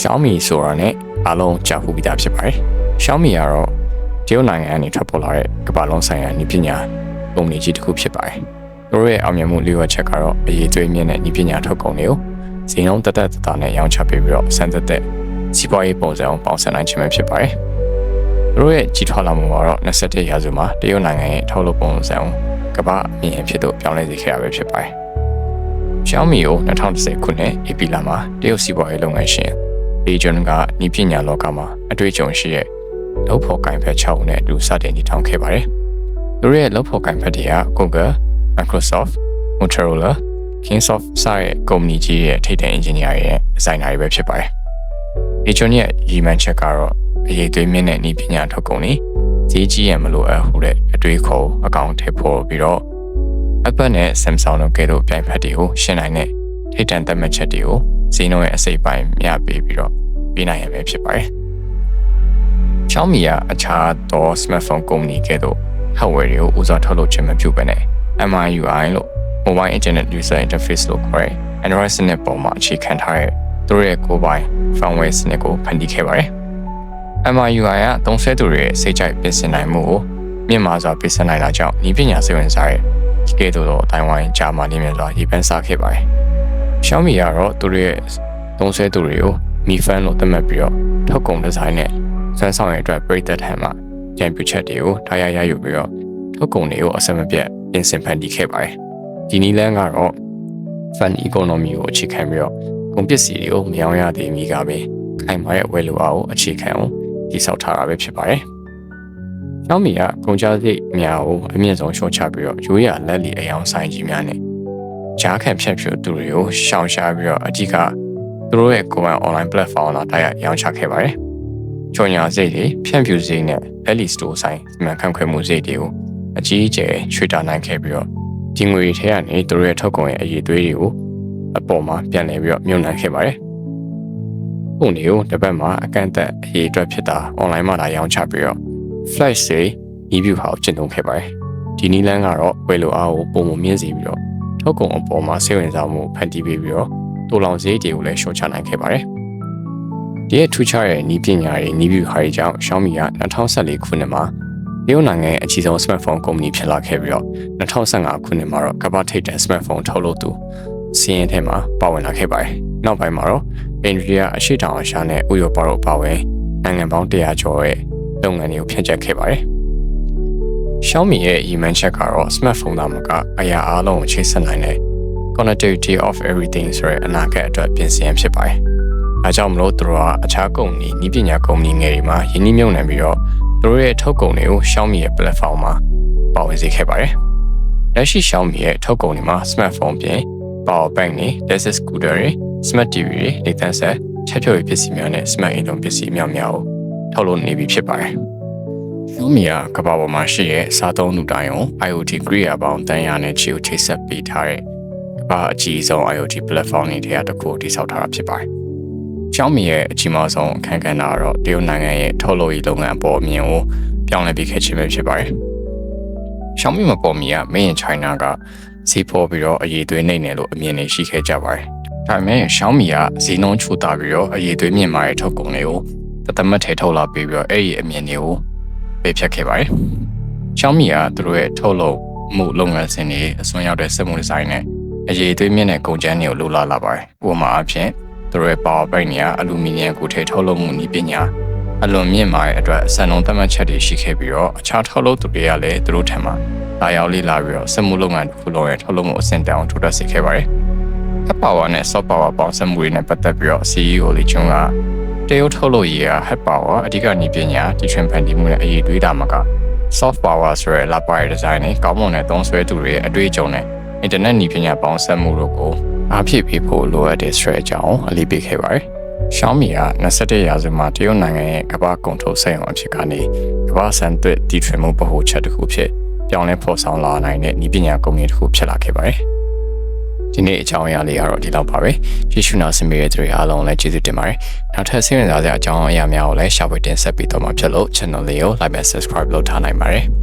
Xiaomi ဆိုတာနဲ့အားလုံးကြားဖူးပြီးသားဖြစ်ပါတယ်။ Xiaomi ကတော့တရုတ်နိုင်ငံကနေထွက်ပေါ်လာတဲ့ကမ္ဘာလုံးဆိုင်ရာနည်းပညာကုမ္ပဏီကြီးတစ်ခုဖြစ်ပါတယ်။သူတို့ရဲ့အောင်မြင်မှုလျှော့ချက်ကတော့အရေးသွေးမြင့်တဲ့နည်းပညာထုတ်ကုန်တွေကိုဈေးနှုန်းတက်တက်တာနဲ့ရောင်းချပေးပြီးတော့စံသက်သက်စီးပွားရေးပုံစံအောင်ပေါင်းစပ်နိုင်ခြင်းပဲဖြစ်ပါတယ်။သူတို့ရဲ့ကြီးထွားလာမှုကတော့21ရာစုမှာတရုတ်နိုင်ငံရဲ့ထုတ်လုပ်ပုံစံကိုကမ္ဘာအမြင်ဖြစ်သို့ပြောင်းလဲစေခဲ့ရပဲဖြစ်ပါတယ်။ Xiaomi ကို2010ခုနှစ် AP လမှာတရုတ်စီးပွားရေးလုပ်ငန်းရှင် Li Jun ကဤပညာလောကမှာအတွေ့အကြုံရှိတဲ့လုပ်ဖို့ကင်ဖက်6ဦးနဲ့အတူစတင်တည်ထောင်ခဲ့ပါတယ်။သူတို့ရဲ့လုပ်ဖို့ကင်ဖက်တွေက Google, Microsoft, Motorola, Kingsoft စတဲ့ကုမ္ပဏီကြီးရဲ့ထိပ်တန်း engineer ရဲ့ဒီဇိုင်နာတွေပဲဖြစ်ပါတယ်။ Li Jun ရဲ့ရည်မှန်းချက်ကတော့အရေးသွေးမြင့်တဲ့ဤပညာထုတ်ကုန်တွေဈေးကြီးရမလို့အပ်ဟုတဲ့အတွေးခေါ်အကောင့်ထည့်ဖို့ပြီးတော့ Apple နဲ့ Samsung တို့ကဲ့သို့ပြိုင်ဖက်တွေကိုရှင်းနိုင်တဲ့ထိပ်တန်းသတ်မှတ်ချက်တွေကို ဈေးနှုန်းရဲ့အစိပ်ပိုင်းမျှပေးပြီးတော့ပေးနိုင်ရမယ်ဖြစ်ပါတယ်။ Xiaomi ကအခြားသော smartphone ကုမ္ပဏီကဲ့သို့ hardware တွေကိုဦးစားထုတ်လုပ်ခြင်းမပြုဘဲနဲ့ MIUI လို့ Mobile Internet User Interface လို့ခေါ်တဲ့ Android စနစ်ပေါ်မှာအခြေခံထားတဲ့သူတို့ရဲ့ကိုယ်ပိုင် firmware စနစ်ကိုဖန်တီးခဲ့ပါတယ်။ MIUI ကသုံးစွဲသူတွေရဲ့စိတ်ကြိုက်ပြင်ဆင်နိုင်မှုကိုမြင့်မားစွာပြင်ဆင်နိုင်တာကြောင့်ဤပညာစိတ်ဝင်စားတဲ့ဒီကဲ့သို့သောအတိုင်းဝိုင်းကြားမှာနေမြင်စွာရည်ပန်းစားခဲ့ပါတယ်။ Xiaomi ကတော့သူတို့ရဲ့သုံးစွဲသူတွေကို Mi Fan လို့သတ်မှတ်ပြီးတော့ထုတ်ကုန်ဒီဇိုင်းနဲ့စွမ်းဆောင်ရည်အတွက်ပြည်သက်ထံမှကြံပြချက်တွေကိုထားရရယူပြီးတော့ထုတ်ကုန်တွေကိုအစမပြတ်ပြင်ဆင်ဖန်တီးခဲ့ပါတယ်။ဒီနည်းလမ်းကတော့ Fan Economy ကိုအခြေခံပြီးတော့ကုန်ပစ္စည်းတွေကိုမရောင်းရသေးမီကပဲခိုင်မာတဲ့ဝယ်လိုအားကိုအခြေခံအောင်တည်ဆောက်ထားတာပဲဖြစ်ပါတယ်။ကျောင်းမီကကုန်ကြစိတ်များကိုအမြင့်ဆုံးရှော့ချပြီးတော့ရိုးရလက်လီအယောင်ဆိုင်ကြီးများနဲ့ ကြားခံဖြတ်ဖြူသူတွေကိုရှောင်ရှားပြီးတော့အကြီးကသူတို့ရဲ့ကိုယ်ပိုင် online platform တော့တရားရောင်းချခဲ့ပါတယ်။ကြော်ညာစိတ်တွေဖြန့်ဖြူစိတ်နဲ့ Ellie Store ဆိုင်စီမံခန့်ခွဲမှုစိတ်တွေကိုအကြီးအကျယ်ချွေတာနိုင်ခဲ့ပြီးတော့ဒီငွေထဲကနေသူတို့ရဲ့ထုတ်ကုန်ရဲ့အရေးသွေးတွေကိုအပေါ်မှာပြန်လည်ပြီးတော့မြုံနှံခဲ့ပါတယ်။ပုံတွေကိုတစ်ပတ်မှာအကန့်အသတ်အရေးအတွက်ဖြစ်တာ online မှာလာရောင်းချပြီးတော့ flash တွေ review ဟာကျင့်သုံးခဲ့ပါတယ်။ဒီနည်းလမ်းကတော့ဝယ်လိုအားကိုပုံမမြင့်စေပြီးတော့ ထုတ်ကုန်အပေါ်မှာစိတ်ဝင်စားမှုဖန်တီးပေးပြီးတော့တူလောင်ဈေးတွေကိုလည်းရှော့ချနိုင်ခဲ့ပါတယ်။ဒီရဲ့ထူးခြားတဲ့နီးပညာတွေနီးဗျူဟာတွေကြောင့် Xiaomi က2014ခုနှစ်မှာတရုတ်နိုင်ငံရဲ့အကြီးဆုံး smartphone ကုမ္ပဏီဖြစ်လာခဲ့ပြီးတော့2015ခုနှစ်မှာတော့ကမ္ဘာထိပ်တန်း smartphone ထုတ်လုပ်သူစီးရင်ထဲမှာပါဝင်လာခဲ့ပါတယ်။နောက်ပိုင်းမှာတော့အိန္ဒိယအရှေ့တောင်အာရှနဲ့ဥရောပတို့ပါဝင်နိုင်ငံပေါင်း100ကျော်ရဲ့လုပ်ငန်းတွေကိုဖြန့်ကျက်ခဲ့ပါတယ်။ Xiaomi ရဲ့ရည်မှန်းချက်ကတော့ smartphone သားမကအရာအလုံးကိုချိတ်ဆက်နိုင်တဲ့ connectivity of everything ဆိုတဲ့အနာဂတ်အတွက်ပြင်ဆင်ဖြစ်ပါတယ်။အဲကြောင့်မလို့သူတို့ကအခြားကုမ္ပဏီဤပညာကုမ္ပဏီငယ်တွေမှာယင်းနှိမ့်မြုံနှံပြီးတော့သူတို့ရဲ့ထုတ်ကုန်တွေကို Xiaomi ရဲ့ platform မှာပါဝင်စေခဲ့ပါတယ်။လက်ရှိ Xiaomi ရဲ့ထုတ်ကုန်တွေမှာ smartphone ပြင် power bank တွေ desktop scooter တွေ smart TV တွေလေသန့်ဆက်ချက်ဖြုတ်ရေးပစ္စည်းများနဲ့ smart အိမ်သုံးပစ္စည်းများများကိုထုတ်လုပ်နေပြီဖြစ်ပါတယ်။ Xiaomi ကကမ္ဘာပေါ်မှာရှိတဲ့စားသုံးသူတိုင်းကို IoT ကိရိယာပေါင်းတန်ရာနဲ့ချီကိုချိတ်ဆက်ပေးထားတဲ့ကမ္ဘာအကြီးဆုံး IoT platform တွေထဲကတစ်ခုတည်ဆောက်ထားတာဖြစ်ပါတယ်။ Xiaomi ရဲ့အကြီးမားဆုံးအခန်းကဏ္ဍကတော့တရုတ်နိုင်ငံရဲ့ထုတ်လုပ်ရေးလုပ်ငန်းပေါ်အမြင်ကိုပြောင်းလဲပြီးခဲ့ခြင်းပဲဖြစ်ပါတယ်။ Xiaomi မပေါ်မီက Made in China ကစီးပေါ်ပြီးတော့အရေးသွေးနှိမ့်နေလို့အမြင်တွေရှိခဲ့ကြပါတယ်။ဒါပေမဲ့ Xiaomi ကဈေးနှုန်းချိုးတာပြီးတော့အရေးသွေးမြင့်မာတဲ့ထုတ်ကုန်တွေကိုတသမတ်ထဲထုတ်လာပြီးပြီးတော့အဲ့ဒီအမြင်တွေကို ပေးဖြတ်ခဲ့ပါတယ်။ Xiaomi ကသူတို့ရဲ့ထုတ်လုပ်မှုလုပ်ငန်းစဉ်တွေအစွမ်းရောက်တဲ့စက်မှုဒီဇိုင်းနဲ့အရေးသွေးမြင့်တဲ့ကုန်ကျန်းတွေကိုလိုလာလာပါတယ်။ဥပမာအဖြစ်သူတို့ရဲ့ power bank တွေကအလူမီနီယံကိုထဲထုတ်လုပ်မှုနည်းပညာအလွန်မြင့်မာတဲ့အတွက်စံနှုန်းသတ်မှတ်ချက်တွေရှိခဲ့ပြီးတော့အခြားထုတ်လုပ်သူတွေကလည်းသူတို့ထံမှာလာရောက်လေ့လာပြီးတော့စက်မှုလုပ်ငန်းတစ်ခုလုံးရဲ့ထုတ်လုပ်မှုအဆင့်တောင်ထိုးတက်စေခဲ့ပါတယ်။ Hard power နဲ့ soft power ပေါင်းစပ်မှုတွေနဲ့ပတ်သက်ပြီးတော့ CEO လေးကျွန်းကတရုတ်ထုတ်လုပ်ရေးက hard power အဓိကနည်းပညာတီထွင်ဖန်တီးမှုနဲ့အရေးသွေးတာမှာက soft power ဆိုတဲ့ laptop ဒီဇိုင်းနဲ့ကောင်းမွန်တဲ့သုံးစွဲသူတွေရဲ့အတွေ့အကြုံနဲ့ internet နည်းပညာပေါင်းစပ်မှုတို့ကိုအားဖြည့်ပေးဖို့လိုအပ်တဲ့ strategy အကြောင်းအလေးပေးခဲ့ပါတယ်။ Xiaomi က21ရာစုမှာတရုတ်နိုင်ငံရဲ့ကမ္ဘာကုန်ထုတ်စက်ရုံအဖြစ်ကနေကမ္ဘာစံသွက်တီထွင်မှုဗဟိုချက်တစ်ခုဖြစ်ပြောင်းလဲဖော်ဆောင်လာနိုင်တဲ့နည်းပညာကုမ္ပဏီတစ်ခုဖြစ်လာခဲ့ပါတယ်။ ဒီနေ့အကြောင်းအရာလေးကတော့ဒီလောက်ပါပဲ။ယေရှုနာဆင်ပေးတဲ့သူတွေအားလုံးလည်းကျေးဇူးတင်ပါတယ်။နောက်ထပ်စိတ်ဝင်စားစရာအကြောင်းအရာများကိုလည်းရှာဖွေတင်ဆက်ပေးတော့မှာဖြစ်လို့ channel လေးကို like and subscribe လုပ်ထားနိုင်ပါတယ်။